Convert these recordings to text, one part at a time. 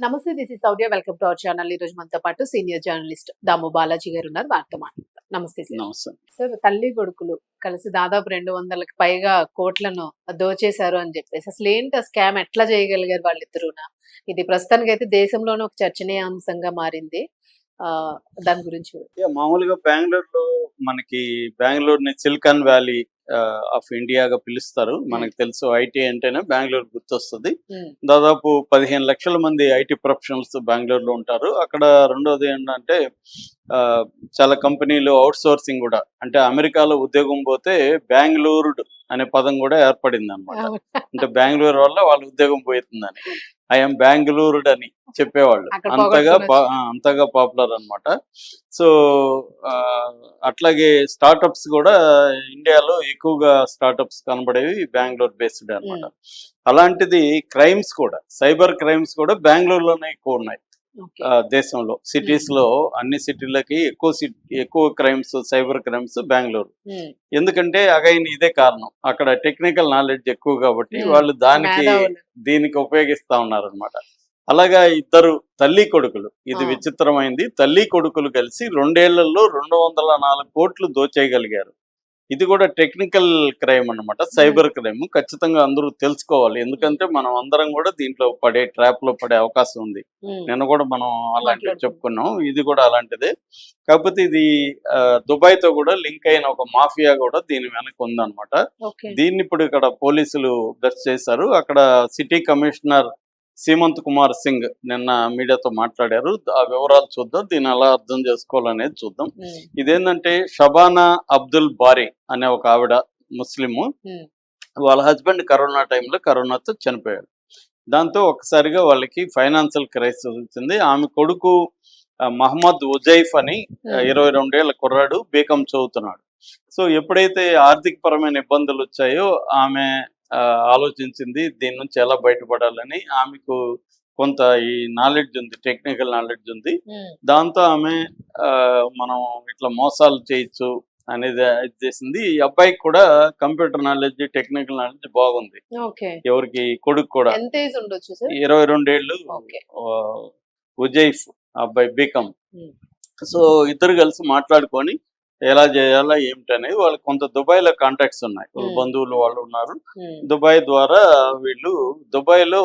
నమస్తే this is Shaurya welcome to our channel ఈ రోజు మనతో పాటు సీనియర్ జర్నలిస్ట్ దాము బాలాజీ గారు ఉన్నారు. వారితో మాట్లాడతాం నమస్తే సార్. నమస్తే. సార్ తల్లి కొడుకులు కలిసి దాదాపు రెండు వందలకి పైగా కోట్లను దోచేశారు అని చెప్పేసి అసలు ఏంటి ఆ స్కామ్ ఎట్లా చేయగలిగారు వాళ్ళిద్దరునా ఇది ప్రస్తుతానికి అయితే దేశంలోనే ఒక చర్చనీయాంశంగా మారింది. ఆ దాని గురించి మామూలుగా బెంగళూరులో మనకి బెంగళూరుని సిలికాన్ వ్యాలీ ఆఫ్ ఇండియాగా పిలుస్తారు. మనకు తెలుసు ఐటీ అంటేనే బెంగళూరు గుర్తొస్తుంది. దాదాపు పదిహేను లక్షల మంది ఐటీ ప్రొఫెషనల్స్ బెంగళూరులో ఉంటారు. అక్కడ రెండోది ఏంటంటే చాలా కంపెనీలు అవుట్ సోర్సింగ్ కూడా. అంటే అమెరికాలో ఉద్యోగం పోతే బెంగళూరు అనే పదం కూడా ఏర్పడింది అనమాట అంటే బెంగళూరు వల్ల వాళ్ళ ఉద్యోగం పోతుందని ఐఎమ్ బెంగళూరు అని చెప్పేవాళ్ళు. అంతగా అంతగా పాపులర్ అన్నమాట సో అట్లాగే స్టార్టప్స్ కూడా ఇండియాలో ఎక్కువగా స్టార్టప్స్ కనబడేవి బెంగళూరు బేస్డ్ అన్నమాట అలాంటిది క్రైమ్స్ కూడా సైబర్ క్రైమ్స్ కూడా బెంగళూరులోనే ఎక్కువ ఉన్నాయి. దేశంలో. సిటీస్లో అన్ని సిటీలకి ఎక్కువ ఎక్కువ క్రైమ్స్ సైబర్ క్రైమ్స్ బెంగళూరు. ఎందుకంటే అగైన్ ఇదే కారణం. అక్కడ టెక్నికల్ నాలెడ్జ్ ఎక్కువ కాబట్టి. వాళ్ళు దానికి. దీనికి ఉపయోగిస్తా ఉన్నారనమాట అలాగా ఇద్దరు తల్లి కొడుకులు. ఇది. విచిత్రమైంది. తల్లి కొడుకులు కలిసి రెండేళ్ళలో రెండు వందల నాలుగు కోట్లు దోచేయగలిగారు. ఇది కూడా టెక్నికల్ క్రైమ్ అన్నమాట సైబర్ క్రైమ్. ఖచ్చితంగా అందరూ తెలుసుకోవాలి. ఎందుకంటే మనం అందరం కూడా దీంట్లో పడే ట్రాప్లో పడే అవకాశం ఉంది. ఉమ్, నిన్న కూడా మనం అలాంటివి. చెప్పుకున్నాం. ఇది కూడా అలాంటిదే. కాకపోతే ఇది దుబాయ్తో కూడా లింక్ అయిన ఒక మాఫియా కూడా దీని వెనక ఉందన్నమాట. ఓకే. దీన్ని ఇప్పుడు ఇక్కడ పోలీసులు దర్శ చేశారు. అక్కడ సిటీ కమిషనర్ సీమంత్ కుమార్ సింగ్ నిన్న మీడియాతో మాట్లాడారు. ఆ వివరాలు చూద్దాం. దీన్ని ఎలా అర్థం చేసుకోవాలనేది చూద్దాం. ఇదేంటంటే షబానా అబ్దుల్ బారీ అనే ఒక ఆవిడ ముస్లిము. వాళ్ళ హస్బెండ్ కరోనా టైంలో కరోనాతో చనిపోయాడు. దాంతో ఒకసారిగా వాళ్ళకి ఫైనాన్షియల్ క్రైసిస్ వచ్చింది. ఆమె కొడుకు మహమ్మద్ ఉజైఫ్ అని ఇరవై రెండేళ్ళ కుర్రాడు బీకాం చదువుతున్నాడు. సో ఎప్పుడైతే ఆర్థిక పరమైన ఇబ్బందులు వచ్చాయో ఆమె ఆలోచించింది. దీని నుంచి ఎలా బయటపడాలని ఆమెకు కొంత ఈ నాలెడ్జ్ ఉంది టెక్నికల్ నాలెడ్జ్ ఉంది. దాంతో ఆమె మనం ఇట్లా మోసాలు చేయొచ్చు అనేది ఇది చేసింది. ఈ అబ్బాయికి కూడా కంప్యూటర్ నాలెడ్జ్ టెక్నికల్ నాలెడ్జ్ బాగుంది. ఎవరికి? కొడుకు కూడా. ఇరవై రెండేళ్ళు ఉజైఫ్ అబ్బాయి బీకమ్. సో ఇద్దరు కలిసి మాట్లాడుకొని ఎలా చేయాలా ఏమిటి అనేది వాళ్ళకి కొంత దుబాయ్లో కాంటాక్ట్స్ ఉన్నాయి. వాళ్ళ. బంధువులు వాళ్ళు ఉన్నారు. దుబాయ్ ద్వారా వీళ్ళు దుబాయ్లో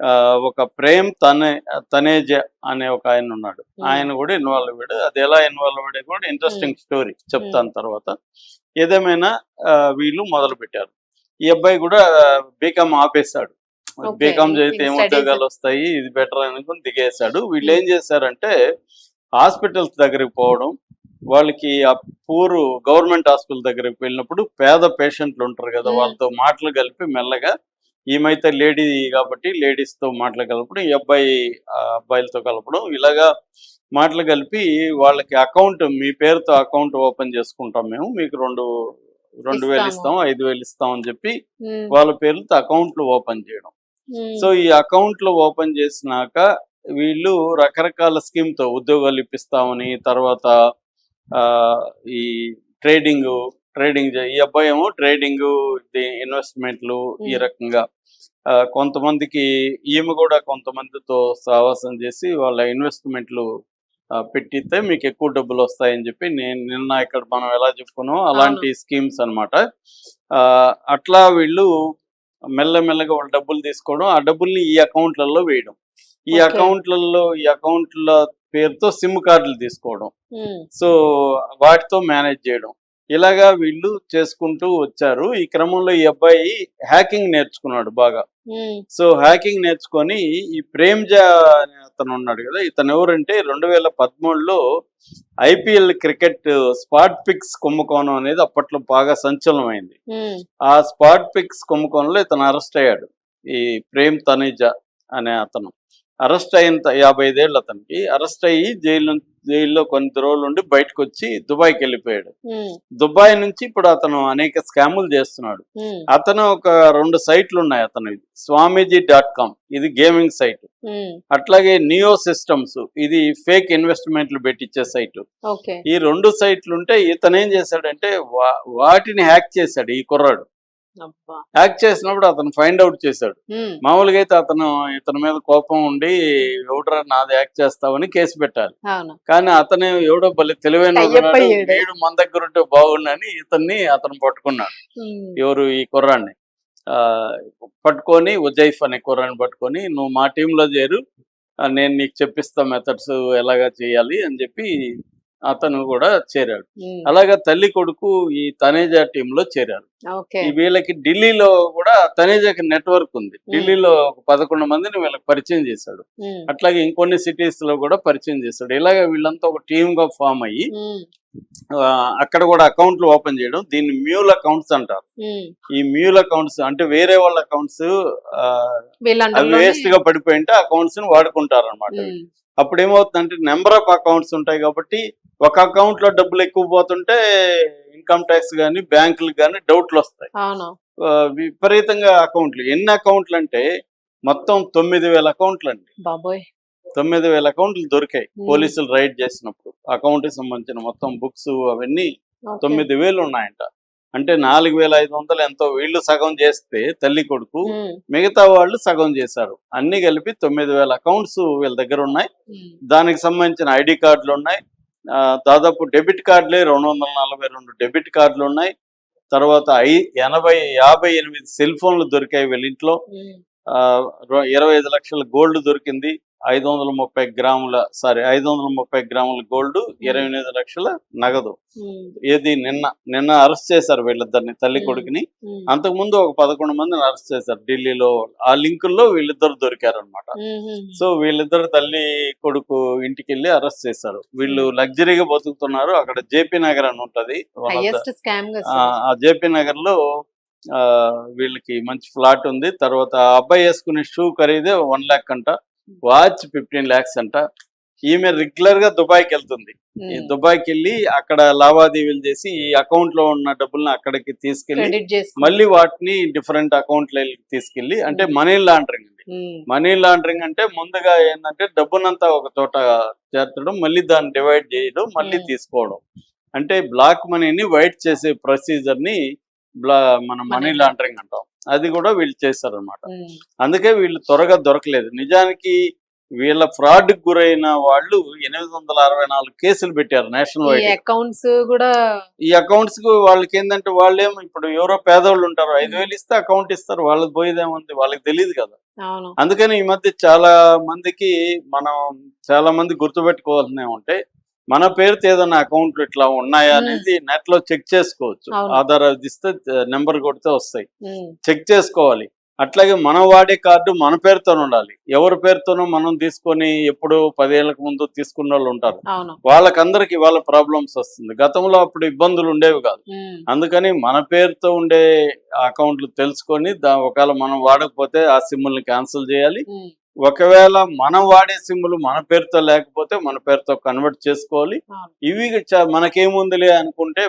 ఆ, ఒక ప్రేమ్ తనే తనేజ అనే ఒక ఆయన ఉన్నాడు. ఆయన కూడా ఇన్వాల్వ్ అయ్యాడు. అది ఎలా ఇన్వాల్వ్ అయ్యాడు కూడా ఇంట్రెస్టింగ్ స్టోరీ చెప్తాను తర్వాత. ఏదేమైనా వీళ్ళు మొదలు పెట్టారు. ఈ అబ్బాయి కూడా బీకామ్ ఆపేశాడు. బీకామ్ చదివితే ఏం. ఉద్యోగాలు వస్తాయి? ఇది బెటర్ అనుకుని దిగేశాడు. వీళ్ళు ఏం చేశారంటే హాస్పిటల్స్ దగ్గరికి పోవడం వాళ్ళకి ఆ పూరు గవర్నమెంట్ హాస్పిటల్ దగ్గరికి వెళ్ళినప్పుడు పేద పేషెంట్లు ఉంటారు కదా. వాళ్ళతో మాటలు కలిపి మెల్లగా ఈమైతే లేడీ కాబట్టి లేడీస్తో మాటలు కలపడం ఈ అబ్బాయి అబ్బాయిలతో కలపడం ఇలాగా మాటలు కలిపి వాళ్ళకి అకౌంట్ మీ పేరుతో అకౌంట్ ఓపెన్ చేసుకుంటాం మేము మీకు రెండు రెండు వేలు. ఇస్తాం ఐదు వేలు ఇస్తాం అని చెప్పి వాళ్ళ పేర్లతో అకౌంట్లు ఓపెన్ చేయడం సో ఈ అకౌంట్లు ఓపెన్ చేసినాక వీళ్ళు రకరకాల స్కీమ్తో ఉద్యోగాలు ఇప్పిస్తామని తర్వాత ఈ ట్రేడింగ్ ట్రేడింగ్ ఈ అబ్బాయి ఏమో ట్రేడింగ్ ఇన్వెస్ట్మెంట్లు ఈ. రకంగా కొంతమందికి ఈమె కూడా కొంతమందితో సావాసం చేసి వాళ్ళ ఇన్వెస్ట్మెంట్లు పెట్టితే మీకు ఎక్కువ డబ్బులు వస్తాయని చెప్పి నేను నిన్న ఇక్కడ మనం ఎలా చెప్పుకున్నాం అలాంటి స్కీమ్స్ అన్నమాట ఆ, అట్లా వీళ్ళు మెల్లమెల్లగా వాళ్ళ డబ్బులు తీసుకోవడం ఆ డబ్బుల్ని ఈ అకౌంట్లలో వేయడం ఈ. అకౌంట్లలో ఈ అకౌంట్ల పేరుతో సిమ్ కార్డులు తీసుకోవడం. సో వాటితో మేనేజ్ చేయడం. ఇలాగా వీళ్ళు చేసుకుంటూ వచ్చారు. ఈ క్రమంలో ఈ అబ్బాయి హ్యాకింగ్ నేర్చుకున్నాడు బాగా. సో హ్యాకింగ్ నేర్చుకొని ఈ ప్రేమ్జా అనే అతను ఉన్నాడు కదా ఇతను ఎవరంటే రెండు వేల పదమూడులో ఐపీఎల్ క్రికెట్ స్పాట్ పిక్స్ కుంభకోణం అనేది అప్పట్లో బాగా సంచలనమైంది. ఆ స్పాట్ పిక్స్ కుంభకోణంలో ఇతను అరెస్ట్ అయ్యాడు. ఈ ప్రేమ్ తనేజా అనే అతను. అరెస్ట్ అయిన యాభై ఐదేళ్ళు అతనికి. అరెస్ట్ అయ్యి జైలు జైల్లో కొన్ని రోజులు ఉండి బయటకు వచ్చి దుబాయ్కి వెళ్ళిపోయాడు దుబాయ్ నుంచి ఇప్పుడు అతను అనేక స్కాములు చేస్తున్నాడు. అతను ఒక రెండు సైట్లు ఉన్నాయి అతను స్వామీజీ డాట్ కామ్. ఇది గేమింగ్ సైట్. అట్లాగే నియో సిస్టమ్స్. ఇది ఫేక్ ఇన్వెస్ట్మెంట్లు పెట్టించే సైట్. ఈ రెండు సైట్లు ఉంటే ఇతను ఏం చేశాడంటే వాటిని హ్యాక్ చేశాడు ఈ కుర్రాడు. హ్యాక్ చేసినప్పుడు అతను ఫైండ్ అవుట్ చేశాడు. మామూలుగా అయితే అతను ఇతని మీద కోపం ఉండి ఎవడరా నాది హ్యాక్ చేస్తావని కేసు పెట్టాలి. కానీ అతను ఎవడో భలే తెలివైన వాడు మన దగ్గర ఉంటే బాగుండని ఇతన్ని అతను పట్టుకున్నాడు. ఎవరు ఈ కుర్రాన్ని పట్టుకొని ఉజైఫ్ అనే కుర్రాన్ని పట్టుకొని నువ్వు మా టీంలో చేరు నేను నీకు చెప్పిస్తా మెథడ్స్ ఎలాగా చేయాలి అని చెప్పి అతను కూడా చేరాడు. అలాగా తల్లి కొడుకు ఈ తనేజా టీంలో చేరారు. ఓకే. ఈ వీళ్ళకి ఢిల్లీలో కూడా తనేజాకి నెట్వర్క్ ఉంది. ఢిల్లీలో ఒక పదకొండు మందిని వీళ్ళకి పరిచయం చేశాడు. అట్లాగే ఇంకొన్ని సిటీస్లో కూడా పరిచయం చేశాడు. ఇలాగ వీళ్ళంతా ఒక టీమ్గా ఫామ్ అయ్యి అక్కడ కూడా అకౌంట్లు ఓపెన్ చేయడం దీన్ని మ్యూల్ అకౌంట్స్ అంటారు. ఈ మ్యూల్ అకౌంట్స్ అంటే వేరే వాళ్ళ అకౌంట్స్ వేస్ట్గా పడిపోయి ఉంటే అకౌంట్స్ని వాడుకుంటారు అనమాట అప్పుడు ఏమవుతుందంటే నెంబర్ ఆఫ్ అకౌంట్స్ ఉంటాయి కాబట్టి ఒక అకౌంట్లో డబ్బులు ఎక్కువ పోతుంటే ఇన్కమ్ ట్యాక్స్ కానీ బ్యాంకులకు కానీ డౌట్లు వస్తాయి. విపరీతంగా అకౌంట్లు ఎన్ని అకౌంట్లు అంటే మొత్తం తొమ్మిది వేల అకౌంట్లు అండి. బాబోయ్. తొమ్మిది వేల అకౌంట్లు దొరికాయి. పోలీసులు రైడ్ చేసినప్పుడు. అకౌంట్కి సంబంధించిన మొత్తం బుక్స్ అవన్నీ. తొమ్మిది వేలు ఉన్నాయంట. అంటే నాలుగు వేల ఐదు వందలు ఎంతో వీళ్ళు సగం చేస్తే తల్లి కొడుకు మిగతా వాళ్ళు సగం చేశారు. అన్ని కలిపి తొమ్మిది వేల అకౌంట్స్ వీళ్ళ దగ్గర ఉన్నాయి. దానికి సంబంధించిన ఐడి కార్డులు ఉన్నాయి. దాదాపు డెబిట్ కార్డులే రెండు వందల నలభై రెండు డెబిట్ కార్డులు ఉన్నాయి. తర్వాత ఐ ఎనభై యాభై ఎనిమిది సెల్ ఫోన్లు దొరికాయి వీళ్ళ ఇంట్లో ఉమ్, ఆ, రొ- ఇరవై ఐదు లక్షల గోల్డ్ దొరికింది. ఐదు వందల ముప్పై గ్రాముల సారీ ఐదు వందల ముప్పై గ్రాముల గోల్డ్ ఇరవై ఎనిమిది లక్షల నగదు. ఉమ్, ఏది నిన్న నిన్న అరెస్ట్ చేశారు వీళ్ళిద్దరిని తల్లి Hmm. కొడుకుని. ఉమ్, అంతకుముందు ఒక పదకొండు మందిని అరెస్ట్ చేశారు ఢిల్లీలో ఆ లింకుల్లో వీళ్ళిద్దరు దొరికారు అనమాట సో వీళ్ళిద్దరు తల్లి కొడుకు ఇంటికి వెళ్ళి అరెస్ట్ చేశారు. వీళ్ళు లగ్జరీగా బతుకుతున్నారు అక్కడ జేపీ నగర్ అని ఉంటది. ఆ జేపీ నగర్లో వీళ్ళకి మంచి ఫ్లాట్ ఉంది. తర్వాత అబ్బాయి వేసుకునే షూ ఖరీదే వన్ ల్యాక్ అంట. వాచ్ ఫిఫ్టీన్ ల్యాక్స్ అంట. ఈమె రెగ్యులర్గా దుబాయ్కి వెళ్తుంది. దుబాయ్కి వెళ్ళి అక్కడ లావాదేవీలు చేసి ఈ అకౌంట్లో ఉన్న డబ్బుల్ని అక్కడికి తీసుకెళ్ళి మళ్ళీ వాటిని డిఫరెంట్ అకౌంట్లకి తీసుకెళ్ళి అంటే. మనీ లాండరింగ్ అండి. మనీ లాండరింగ్ అంటే ముందుగా ఏంటంటే డబ్బునంతా ఒక చోట చేర్చడం మళ్ళీ దాన్ని డివైడ్ చేయడం మళ్ళీ. తీసుకోవడం. అంటే బ్లాక్ మనీని వైట్ చేసే ప్రొసీజర్ని మన మనీ లాండరింగ్ అంటాం. అది కూడా వీళ్ళు చేశారనమాట అందుకే వీళ్ళు త్వరగా దొరకలేదు. నిజానికి వీళ్ళ ఫ్రాడ్ గురైన వాళ్ళు ఎనిమిది వందల అరవై నాలుగు కేసులు పెట్టారు నేషనల్ వైడ్. అకౌంట్స్ కూడా ఈ అకౌంట్స్కు వాళ్ళకి ఏంటంటే వాళ్ళేమో ఇప్పుడు ఎవరో పేదవాళ్ళు ఉంటారు ఐదు వేలు ఇస్తే అకౌంట్ ఇస్తారు వాళ్ళకి పోయేదేముంది వాళ్ళకి తెలియదు కదా. అందుకని ఈ మధ్య చాలా మందికి మనం చాలా మంది గుర్తుపెట్టుకోవాల్సినవి ఉంటాయి మన పేరుతో ఏదైనా అకౌంట్లు ఇట్లా ఉన్నాయా. అనేది నెట్లో చెక్ చేసుకోవచ్చు. ఆధార్ అది ఇస్తే నెంబర్ కొడితే వస్తాయి. చెక్ చేసుకోవాలి. అట్లాగే మనం వాడే కార్డు మన పేరుతో ఉండాలి. ఎవరి పేరుతోనో మనం తీసుకొని ఎప్పుడు పదేళ్ళకు ముందు తీసుకున్న వాళ్ళు ఉంటారు. వాళ్ళకందరికి వాళ్ళ ప్రాబ్లమ్స్ వస్తుంది. గతంలో అప్పుడు ఇబ్బందులు ఉండేవి కాదు. అందుకని మన పేరుతో ఉండే అకౌంట్లు తెలుసుకొని ఒకవేళ మనం వాడకపోతే ఆ సిమ్ముల్ని క్యాన్సిల్ చేయాలి. ఒకవేళ మనం వాడే సిమ్ములు మన పేరుతో లేకపోతే మన పేరుతో కన్వర్ట్ చేసుకోవాలి. ఇవి మనకేముందిలే అనుకుంటే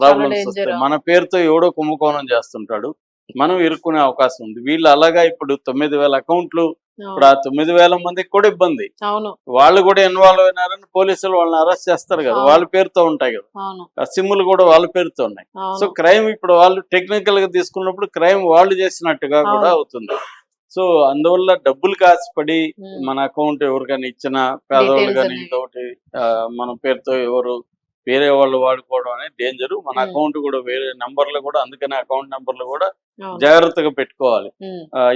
ప్రాబ్లమ్స్. వస్తాయి. మన పేరుతో ఎవడో కుంభకోణం చేస్తుంటాడు. మనం ఇరుక్కునే అవకాశం ఉంది. వీళ్ళు అలాగా ఇప్పుడు తొమ్మిది వేల అకౌంట్లు ఇప్పుడు ఆ తొమ్మిది వేల మందికి కూడా ఇబ్బంది. వాళ్ళు కూడా ఇన్వాల్వ్ అయినారని పోలీసులు వాళ్ళని అరెస్ట్ చేస్తారు కదా. వాళ్ళ పేరుతో ఉంటాయి కదా. సిమ్ములు కూడా వాళ్ళ పేరుతో ఉన్నాయి. సో క్రైమ్ ఇప్పుడు వాళ్ళు టెక్నికల్గా తీసుకున్నప్పుడు క్రైమ్ వాళ్ళు చేసినట్టుగా కూడా. అవుతుంది. సో అందువల్ల డబ్బులు కాసిపడి మన అకౌంట్ ఎవరికైనా ఇచ్చిన పేదవాళ్ళు కానీ. ఇదొకటి మన పేరుతో ఎవరు వేరే వాళ్ళు వాడుకోవడం అనేది డేంజర్ మన. అకౌంట్ కూడా వేరే నంబర్లు కూడా అందుకనే అకౌంట్ నంబర్లు కూడా జాగ్రత్తగా పెట్టుకోవాలి.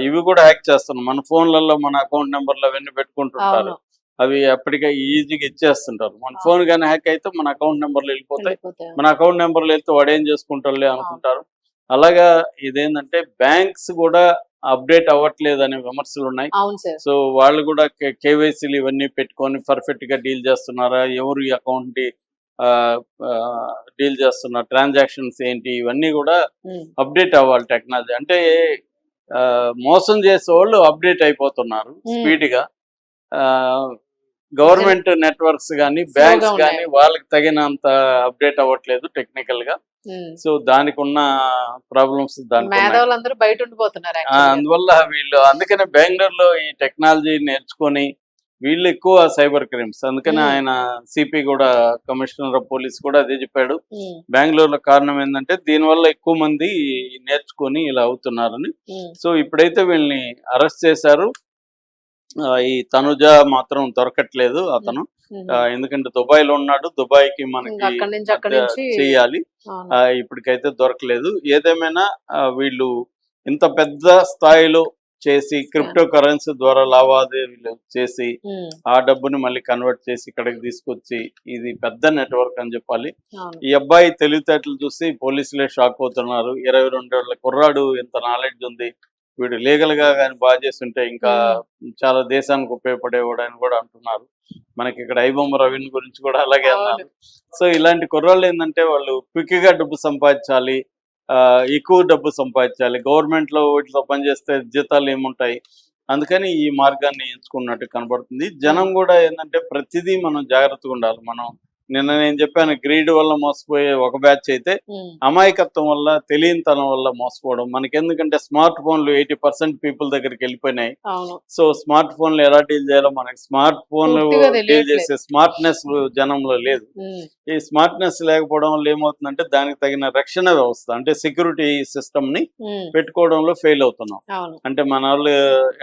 ఇవి కూడా హ్యాక్ చేస్తున్నాం. మన ఫోన్లలో మన అకౌంట్ నెంబర్లు అవన్నీ పెట్టుకుంటుంటారు. అవి అప్పటికే ఈజీగా ఇచ్చేస్తుంటారు. మన. ఫోన్ కానీ హ్యాక్ అయితే మన అకౌంట్ నెంబర్లు వెళ్ళిపోతాయి. వెళ్ళిపోతాయి. మన అకౌంట్ నెంబర్లు వెళ్తే వాడు ఏం చేసుకుంటారులే అనుకుంటారు. అలాగా ఇదేంటంటే బ్యాంక్స్ కూడా అప్డేట్ అవ్వట్లేదు అనే విమర్శలు ఉన్నాయి సో వాళ్ళు కూడా కేవైసీలు ఇవన్నీ పెట్టుకొని పర్ఫెక్ట్గా డీల్ చేస్తున్నారా? ఎవరు అకౌంట్ డీల్ చేస్తున్నారు ట్రాన్సాక్షన్స్ ఏంటి? ఇవన్నీ కూడా అప్డేట్ అవ్వాలి టెక్నాలజీ. అంటే మోసం చేసే వాళ్ళు అప్డేట్ అయిపోతున్నారు. స్పీడ్గా గవర్నమెంట్ నెట్వర్క్స్ కానీ బ్యాంక్స్. కానీ వాళ్ళకి తగినంత అప్డేట్ అవ్వట్లేదు టెక్నికల్గా. సో దానికి ఉన్న ప్రాబ్లమ్స్. మేధావులందరూ బయట ఉండిపోతున్నారు. అందువల్ల వీళ్ళు అందుకనే బెంగళూరులో ఈ టెక్నాలజీ నేర్చుకొని వీళ్ళు ఎక్కువ సైబర్ క్రైమ్స్ అందుకని. ఆయన సిపి కూడా కమిషనర్ ఆఫ్ పోలీస్ కూడా అదే చెప్పాడు. బెంగళూరులో కారణం ఏంటంటే దీనివల్ల ఎక్కువ మంది నేర్చుకొని ఇలా అవుతున్నారని. సో ఇప్పుడైతే వీళ్ళని అరెస్ట్ చేశారు. ఈ తనుజ మాత్రం దొరకట్లేదు అతను. ఎందుకంటే దుబాయ్లో ఉన్నాడు దుబాయ్కి మనకి చేయాలి. ఇప్పటికైతే దొరకలేదు. ఏదేమైనా వీళ్ళు ఇంత పెద్ద స్థాయిలో చేసి క్రిప్టో కరెన్సీ ద్వారా లావాదేవీలు చేసి ఆ డబ్బుని మళ్ళీ కన్వర్ట్ చేసి ఇక్కడికి తీసుకొచ్చి ఇది పెద్ద నెట్వర్క్ అని చెప్పాలి. ఈ అబ్బాయి తెలివితేటలు చూసి పోలీసులే షాక్ అవుతున్నారు. ఇరవై రెండేళ్ళ కుర్రాడు ఇంత నాలెడ్జ్ ఉంది. వీడు లీగల్గా కానీ బాగా చేస్తుంటే ఇంకా చాలా దేశానికి ఉపయోగపడేవాడు అని కూడా అంటున్నారు. మనకి ఇక్కడ ఐబొమ్మ రవిని గురించి కూడా అలాగే అన్నారు. సో ఇలాంటి కుర్రాళ్ళు ఏంటంటే వాళ్ళు క్విక్గా డబ్బు సంపాదించాలి ఆ, ఎక్కువ డబ్బు సంపాదించాలి. గవర్నమెంట్లో వీటితో పనిచేస్తే జీతాలు ఏముంటాయి? అందుకని ఈ మార్గాన్ని ఎంచుకున్నట్టు కనబడుతుంది. జనం కూడా ఏంటంటే ప్రతిదీ మనం జాగ్రత్తగా ఉండాలి. మనం నిన్న నేను చెప్పాను గ్రీడ్ వల్ల మోసపోయే ఒక బ్యాచ్ అయితే అమాయకత్వం వల్ల తెలియనితనం వల్ల మోసపోవడం. మనకి ఎందుకంటే స్మార్ట్ ఫోన్లు ఎయిటీ పర్సెంట్ పీపుల్ దగ్గరికి వెళ్ళిపోయినాయి. సో స్మార్ట్ ఫోన్లు ఎలా డీల్ చేయాలో మనకి స్మార్ట్ ఫోన్లు డీల్. చేసే స్మార్ట్నెస్ జనంలో లేదు. ఈ స్మార్ట్నెస్ లేకపోవడం వల్ల ఏమవుతుందంటే దానికి తగిన రక్షణ వ్యవస్థ అంటే సెక్యూరిటీ సిస్టమ్ని పెట్టుకోవడంలో ఫెయిల్ అవుతున్నాం. అంటే మన వాళ్ళు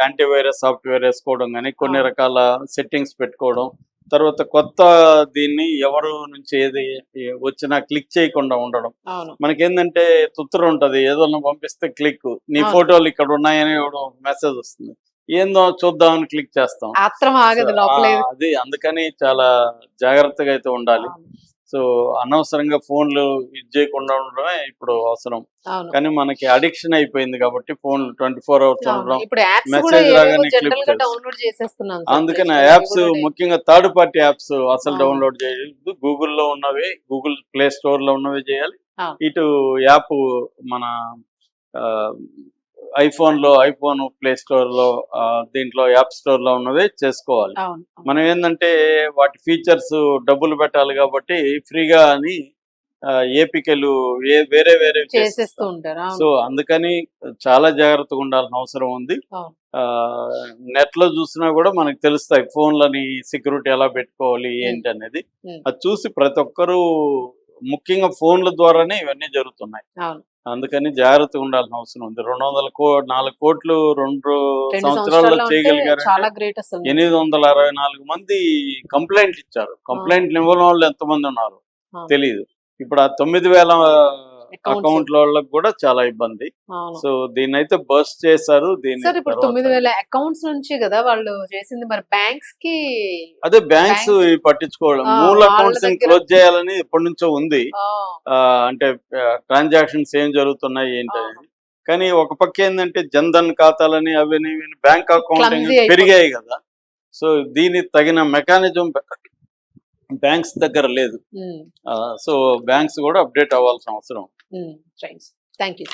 యాంటీవైరస్ సాఫ్ట్వేర్ వేసుకోవడం కానీ కొన్ని. రకాల సెట్టింగ్స్ పెట్టుకోవడం తర్వాత కొత్త దీన్ని ఎవరు నుంచి ఏది వచ్చినా క్లిక్ చేయకుండా ఉండడం. మనకేందంటే తుత్తర ఉంటది. ఏదన్నా పంపిస్తే క్లిక్. నీ. ఫోటోలు ఇక్కడ ఉన్నాయని మెసేజ్ వస్తుంది. ఏందో చూద్దామని క్లిక్ చేస్తాం. అది అందుకని చాలా జాగ్రత్తగా అయితే ఉండాలి. సో అనవసరంగా ఫోన్లు ఇది చేయకుండా ఉండడమే ఇప్పుడు అవసరం కానీ మనకి అడిక్షన్ అయిపోయింది కాబట్టి ఫోన్లు ట్వంటీ ఫోర్ అవర్స్. ఉండడం కూడా లాగానే. అందుకని యాప్స్ ముఖ్యంగా థర్డ్ పార్టీ యాప్స్ అసలు. డౌన్లోడ్ చేయొద్దు గూగుల్లో ఉన్నవి గూగుల్ ప్లే స్టోర్లో ఉన్నవి చేయాలి. ఇటు యాప్ మన ఐఫోన్లో ఐఫోన్ ప్లే స్టోర్లో దీంట్లో యాప్ స్టోర్లో ఉన్నవి చేసుకోవాలి. మనం ఏంటంటే వాటి ఫీచర్స్ డబ్బులు పెట్టాలి కాబట్టి ఫ్రీగా అని ఏపీకెలు వేరే వేరే చేసేస్తూ ఉంటారు సో అందుకని చాలా జాగ్రత్తగా ఉండాల్సిన అవసరం ఉంది. నెట్లో చూసినా కూడా మనకు తెలుస్తాయి ఫోన్లని సెక్యూరిటీ ఎలా పెట్టుకోవాలి ఏంటి అనేది. అది చూసి ప్రతి ఒక్కరూ ముఖ్యంగా ఫోన్ల ద్వారానే ఇవన్నీ జరుగుతున్నాయి. అందుకని జాగ్రత్తగా ఉండాల్సిన అవసరం ఉంది. రెండు వందల కో నాలుగు కోట్లు రెండు సంవత్సరాల్లో చేయగలిగారు ఎనిమిది వందల అరవై నాలుగు మంది కంప్లైంట్లు ఇచ్చారు. కంప్లైంట్లు ఇవ్వని వాళ్ళు ఎంతమంది ఉన్నారు. తెలియదు ఇప్పుడు ఆ తొమ్మిది వేల. అకౌంట్ల వాళ్ళకి కూడా చాలా ఇబ్బంది. సో దీన్ని అయితే బస్ట్ చేశారు దీన్ని సార్ ఇప్పుడు తొమ్మిది వేల అకౌంట్స్ నుంచి కదా వాళ్ళు చేసింది మరి బ్యాంక్స్కి అదే బ్యాంక్స్ పట్టించుకోవడం. మూల అకౌంట్స్ క్లోజ్ చేయాలని ఎప్పటి నుంచో ఉంది. అంటే ట్రాన్సాక్షన్స్ ఏం జరుగుతున్నాయి ఏంటి అవును. అనేది కానీ ఒక పక్క ఏంటంటే జన్ధన్ ఖాతాలని అవని బ్యాంక్ అకౌంట్. పెరిగాయి కదా. సో దీనికి తగిన మెకానిజం బ్యాంక్స్ దగ్గర లేదు. సో బ్యాంక్స్ కూడా అప్డేట్ అవ్వాల్సిన అవసరం. Thank you